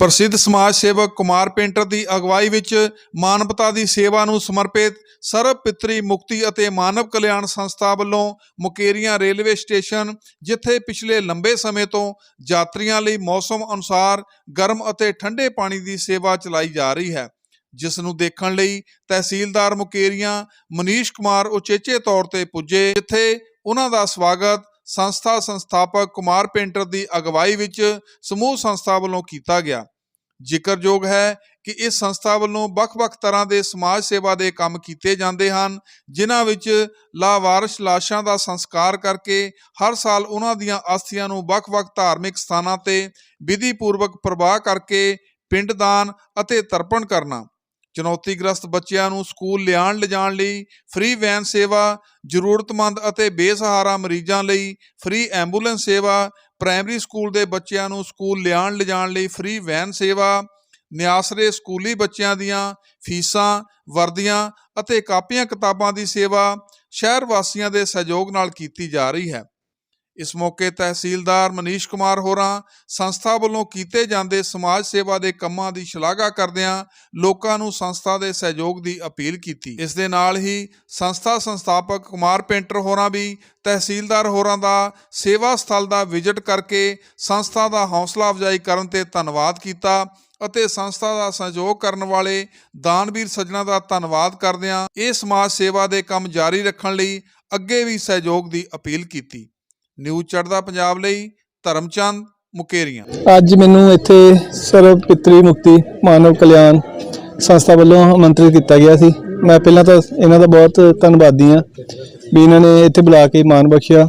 ਪ੍ਰਸਿੱਧ ਸਮਾਜ ਸੇਵਕ ਕੁਮਾਰ ਪੇਂਟਰ ਦੀ ਅਗਵਾਈ ਵਿੱਚ ਮਾਨਵਤਾ ਦੀ ਸੇਵਾ ਨੂੰ ਸਮਰਪਿਤ ਸਰਬ ਪਿਤਰੀ ਮੁਕਤੀ ਅਤੇ ਮਾਨਵ ਕਲਿਆਣ ਸੰਸਥਾ ਵੱਲੋਂ ਮੁਕੇਰੀਆਂ ਰੇਲਵੇ ਸਟੇਸ਼ਨ, ਜਿੱਥੇ ਪਿਛਲੇ ਲੰਬੇ ਸਮੇਂ ਤੋਂ ਯਾਤਰੀਆਂ ਲਈ ਮੌਸਮ ਅਨੁਸਾਰ ਗਰਮ ਅਤੇ ਠੰਡੇ ਪਾਣੀ ਦੀ ਸੇਵਾ ਚਲਾਈ ਜਾ ਰਹੀ ਹੈ। ਜਿਸ ਨੂੰ ਦੇਖਣ ਲਈ ਤਹਿਸੀਲਦਾਰ ਮੁਕੇਰੀਆਂ ਮਨੀਸ਼ ਕੁਮਾਰ ਉਚੇਚੇ ਤੌਰ ਤੇ ਪੁੱਜੇ, ਜਿੱਥੇ ਉਹਨਾਂ ਦਾ ਸਵਾਗਤ ਸੰਸਥਾ ਸੰਸਥਾਪਕ ਕੁਮਾਰ ਪੇਂਟਰ ਦੀ ਅਗਵਾਈ ਵਿੱਚ ਸਮੂਹ ਸੰਸਥਾ ਵੱਲੋਂ ਕੀਤਾ ਗਿਆ। ਜ਼ਿਕਰਯੋਗ ਹੈ ਕਿ ਇਸ ਸੰਸਥਾ ਵੱਲੋਂ ਵੱਖ-ਵੱਖ ਤਰ੍ਹਾਂ ਦੇ ਸਮਾਜ ਸੇਵਾ ਦੇ ਕੰਮ ਕੀਤੇ ਜਾਂਦੇ ਹਨ, ਜਿਨ੍ਹਾਂ ਵਿੱਚ ਲਾਵਾਰਸ ਲਾਸ਼ਾਂ ਦਾ ਸੰਸਕਾਰ ਕਰਕੇ ਹਰ ਸਾਲ ਉਹਨਾਂ ਦੀਆਂ ਅਸਥੀਆਂ ਨੂੰ ਵੱਖ-ਵੱਖ ਧਾਰਮਿਕ ਸਥਾਨਾਂ ਤੇ ਵਿਧੀ ਪੂਰਵਕ ਪ੍ਰਵਾਹ ਕਰਕੇ ਪਿੰਡਦਾਨ ਅਤੇ ਤਰਪਣ ਕਰਨਾ। ਚੁਣੌਤੀਗ੍ਰਸਤ ਬੱਚਿਆਂ ਨੂੰ ਸਕੂਲ ਲਿਆਉਣ, ਲਿਜਾਣ ਲਈ ਫ੍ਰੀ ਵੈਨ ਸੇਵਾ, ਜ਼ਰੂਰਤਮੰਦ ਅਤੇ ਬੇਸਹਾਰਾ ਮਰੀਜ਼ਾਂ ਲਈ ਫ੍ਰੀ ਐਂਬੂਲੈਂਸ ਸੇਵਾ, ਪ੍ਰਾਇਮਰੀ ਸਕੂਲ ਦੇ ਬੱਚਿਆਂ ਨੂੰ ਸਕੂਲ ਲਿਆਉਣ, ਲਿਜਾਣ ਲਈ ਫ੍ਰੀ ਵੈਨ ਸੇਵਾ, ਨਿਆਸਰੇ ਸਕੂਲੀ ਬੱਚਿਆਂ ਦੀਆਂ ਫੀਸਾਂ, ਵਰਦੀਆਂ ਅਤੇ ਕਾਪੀਆਂ ਕਿਤਾਬਾਂ ਦੀ ਸੇਵਾ ਸ਼ਹਿਰ ਵਾਸੀਆਂ ਦੇ ਸਹਿਯੋਗ ਨਾਲ ਕੀਤੀ ਜਾ ਰਹੀ ਹੈ। ਇਸ ਮੌਕੇ ਤਹਿਸੀਲਦਾਰ ਮਨੀਸ਼ ਕੁਮਾਰ ਹੋਰਾਂ ਸੰਸਥਾ ਵੱਲੋਂ ਕੀਤੇ ਜਾਂਦੇ ਸਮਾਜ ਸੇਵਾ ਦੇ ਕੰਮਾਂ ਦੀ ਸ਼ਲਾਘਾ ਕਰਦਿਆਂ ਲੋਕਾਂ ਨੂੰ ਸੰਸਥਾ ਦੇ ਸਹਿਯੋਗ ਦੀ ਅਪੀਲ ਕੀਤੀ। ਇਸ ਦੇ ਨਾਲ ਹੀ ਸੰਸਥਾ ਸੰਸਥਾਪਕ ਕੁਮਾਰ ਪੇਂਟਰ ਹੋਰਾਂ ਵੀ ਤਹਿਸੀਲਦਾਰ ਹੋਰਾਂ ਦਾ ਸੇਵਾ ਸਥਲ ਦਾ ਵਿਜ਼ਿਟ ਕਰਕੇ ਸੰਸਥਾ ਦਾ ਹੌਸਲਾ ਅਫਜ਼ਾਈ ਕਰਨ ਤੇ ਧੰਨਵਾਦ ਕੀਤਾ ਅਤੇ ਸੰਸਥਾ ਦਾ ਸਹਿਯੋਗ ਕਰਨ ਵਾਲੇ ਦਾਨਵੀਰ ਸੱਜਣਾ ਦਾ ਧੰਨਵਾਦ ਕਰਦਿਆਂ ਇਹ ਸਮਾਜ ਸੇਵਾ ਦੇ ਕੰਮ ਜਾਰੀ ਰੱਖਣ ਲਈ ਅੱਗੇ ਵੀ ਸਹਿਯੋਗ ਦੀ ਅਪੀਲ ਕੀਤੀ। ਨਿਊਜ਼ ਚੜ੍ਹਦਾ ਪੰਜਾਬ ਲਈ ਧਰਮਚੰਦ ਮੁਕੇਰੀਆਂ। ਅੱਜ ਮੈਨੂੰ ਇੱਥੇ ਸਰਵ ਪਿਤਰੀ ਮੁਕਤੀ ਮਾਨਵ ਕਲਿਆਣ ਸੰਸਥਾ ਵੱਲੋਂ ਆਮੰਤਰਿਤ ਕੀਤਾ ਗਿਆ ਸੀ। ਮੈਂ ਪਹਿਲਾਂ ਤਾਂ ਇਹਨਾਂ ਦਾ ਬਹੁਤ ਧੰਨਵਾਦੀ ਹਾਂ ਵੀ ਇਹਨਾਂ ਨੇ ਇੱਥੇ ਬੁਲਾ ਕੇ ਮਾਣ ਬਖਸ਼ਿਆ।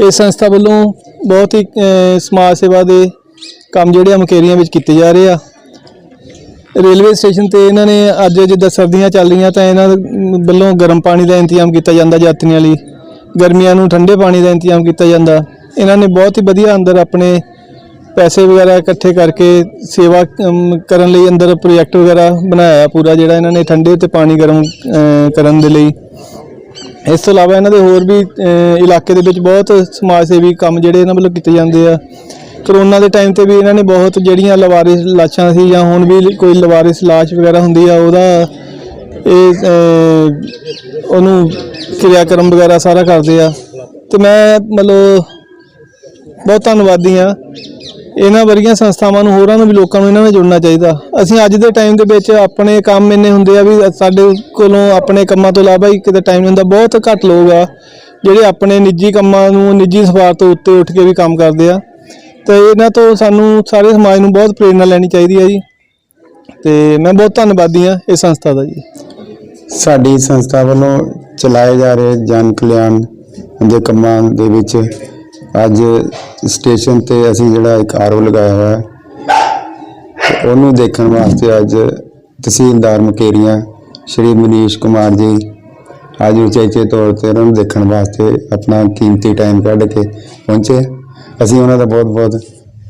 ਇਸ ਸੰਸਥਾ ਵੱਲੋਂ ਬਹੁਤ ਹੀ ਸਮਾਜ ਸੇਵਾ ਦੇ ਕੰਮ ਜਿਹੜੇ ਆ ਮੁਕੇਰੀਆਂ ਵਿੱਚ ਕੀਤੇ ਜਾ ਰਹੇ ਆ। ਰੇਲਵੇ ਸਟੇਸ਼ਨ ਤੇ ਇਹਨਾਂ ਨੇ ਅੱਜ ਜਿੱਦਾਂ ਸਰਦੀਆਂ ਚੱਲ ਰਹੀਆਂ ਤਾਂ ਇਹਨਾਂ ਵੱਲੋਂ ਗਰਮ ਪਾਣੀ ਦਾ ਇੰਤਜ਼ਾਮ ਕੀਤਾ ਜਾਂਦਾ ਯਾਤਰੀਆਂ ਲਈ। ਗਰਮੀਆਂ ਨੂੰ ਠੰਡੇ ਪਾਣੀ ਦਾ ਇੰਤਜ਼ਾਮ ਕੀਤਾ ਜਾਂਦਾ। ਇਹਨਾਂ ਨੇ ਬਹੁਤ ਹੀ ਵਧੀਆ ਅੰਦਰ ਆਪਣੇ ਪੈਸੇ ਵਗੈਰਾ ਇਕੱਠੇ ਕਰਕੇ ਸੇਵਾ ਕਰਨ ਲਈ ਅੰਦਰ ਪ੍ਰੋਜੈਕਟ ਵਗੈਰਾ ਬਣਾਇਆ ਪੂਰਾ, ਜਿਹੜਾ ਇਹਨਾਂ ਨੇ ਠੰਡੇ ਤੇ ਪਾਣੀ ਗਰਮ ਕਰਨ ਦੇ ਲਈ। ਇਸ ਤੋਂ ਇਲਾਵਾ ਇਹਨਾਂ ਦੇ ਹੋਰ ਵੀ ਇਲਾਕੇ ਦੇ ਵਿੱਚ ਬਹੁਤ ਸਮਾਜ ਸੇਵੀ ਕੰਮ ਜਿਹੜੇ ਇਹਨਾਂ ਵੱਲੋਂ ਕੀਤੇ ਜਾਂਦੇ ਆ। ਕਰੋਨਾ ਦੇ ਟਾਈਮ ਤੇ ਵੀ ਇਹਨਾਂ ਨੇ ਬਹੁਤ ਜਿਹੜੀਆਂ ਲਵਾਰਿਸ ਲਾਸ਼ਾਂ ਸੀ ਜਾਂ ਹੁਣ ਵੀ ਕੋਈ ਲਵਾਰਿਸ ਲਾਸ਼ ਵਗੈਰਾ ਹੁੰਦੀ ਆ, ਉਹਦਾ ਇਹ ਅ, ਉਹਨੂੰ ਕਿਰਿਆਕਰਮ ਵਗੈਰਾ ਸਾਰਾ ਕਰਦੇ ਆ। ਤੇ ਮੈਂ ਮਤਲਬ ਬਹੁਤ ਧੰਨਵਾਦੀ ਆ ਇਹਨਾਂ ਵਰਗੀਆਂ ਸੰਸਥਾਵਾਂ ਨੂੰ ਹੋਰਾਂ ਨੂੰ ਵੀ ਲੋਕਾਂ ਨੂੰ ਇਹਨਾਂ ਨਾਲ ਜੁੜਨਾ ਚਾਹੀਦਾ। ਅਸੀਂ ਅੱਜ ਦੇ ਟਾਈਮ ਦੇ ਵਿੱਚ ਆਪਣੇ ਕੰਮ ਇੰਨੇ ਹੁੰਦੇ ਆ ਵੀ ਸਾਡੇ ਕੋਲੋਂ ਆਪਣੇ ਕੰਮਾਂ ਤੋਂ ਇਲਾਵਾ ਹੀ ਕਿਤੇ ਟਾਈਮ ਨਹੀਂ ਹੁੰਦਾ ਬਹੁਤ ਘੱਟ ਲੋਕ ਆ ਜਿਹੜੇ ਆਪਣੇ ਨਿੱਜੀ ਕੰਮਾਂ ਨੂੰ ਨਿੱਜੀ ਸਵਾਰਥ ਤੋਂ ਉੱਤੇ ਉੱਠ ਕੇ ਵੀ ਕੰਮ ਕਰਦੇ ਆ। ਤੇ ਇਹਨਾਂ ਤੋਂ ਸਾਨੂੰ ਸਾਰੇ ਸਮਾਜ ਨੂੰ ਬਹੁਤ ਪ੍ਰੇਰਣਾ ਲੈਣੀ ਚਾਹੀਦੀ ਹੈ ਜੀ। ਤੇ ਮੈਂ ਬਹੁਤ ਧੰਨਵਾਦੀ ਆ ਇਸ ਸੰਸਥਾ ਦਾ ਜੀ। ਸਾਡੀ ਸੰਸਥਾ ਵੱਲੋਂ ਚਲਾਏ ਜਾ ਰਹੇ ਜਨ ਕਲਿਆਣ ਦੇ ਕੰਮਾਂ ਦੇ ਵਿੱਚ ਅੱਜ ਸਟੇਸ਼ਨ ਤੇ ਅਸੀਂ ਜਿਹੜਾ ਇੱਕ ਆਰਓ ਲਗਾਇਆ ਹੋਇਆ ਹੈ ਤੇ ਉਹਨੂੰ ਦੇਖਣ ਵਾਸਤੇ ਅੱਜ ਤਹਿਸੀਲਦਾਰ ਮਕੇਰੀਆਂ ਸ਼੍ਰੀ ਮਨੀਸ਼ ਕੁਮਾਰ ਜੀ ਅੱਜ ਉਚੇਚੇ ਤੌਰ ਤੇ ਉਹਨਾਂ ਨੂੰ ਦੇਖਣ ਵਾਸਤੇ ਆਪਣਾ ਕੀਮਤੀ ਟਾਈਮ ਕੱਢ ਕੇ ਪਹੁੰਚੇ। ਅਸੀਂ ਉਹਨਾਂ ਦਾ ਬਹੁਤ ਬਹੁਤ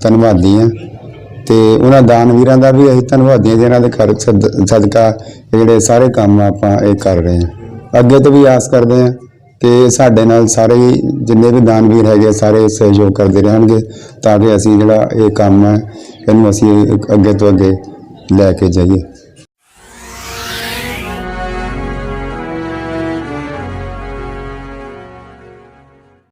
ਧੰਨਵਾਦੀ ਹਾਂ। ਤੇ ਉਹਨਾਂ ਦਾਨ ਵੀਰਾਂ ਦਾ ਵੀ ਅਸੀਂ ਧੰਨਵਾਦੀ ਹਾਂ ਜਿਨ੍ਹਾਂ ਦੇ ਘਰ ਸਦ- ਸਦਕਾ ਇਹ ਜਿਹੜੇ ਸਾਰੇ ਕੰਮ ਆਪਾਂ ਇਹ ਕਰ ਰਹੇ ਹਾਂ। ਅੱਗੇ ਤੋਂ ਵੀ ਆਸ ਕਰਦੇ ਹਾਂ ਕਿ ਸਾਡੇ ਨਾਲ ਸਾਰੇ ਹੀ ਜਿੰਨੇ ਵੀ ਦਾਨਵੀਰ ਹੈਗੇ ਸਾਰੇ ਸਹਿਯੋਗ ਕਰਦੇ ਰਹਿਣਗੇ ਤਾਂ ਕਿ ਅਸੀਂ ਜਿਹੜਾ ਇਹ ਕੰਮ ਹੈ, ਇਹਨੂੰ ਅਸੀਂ ਅੱਗੇ ਤੋਂ ਅੱਗੇ ਲੈ ਕੇ ਜਾਈਏ।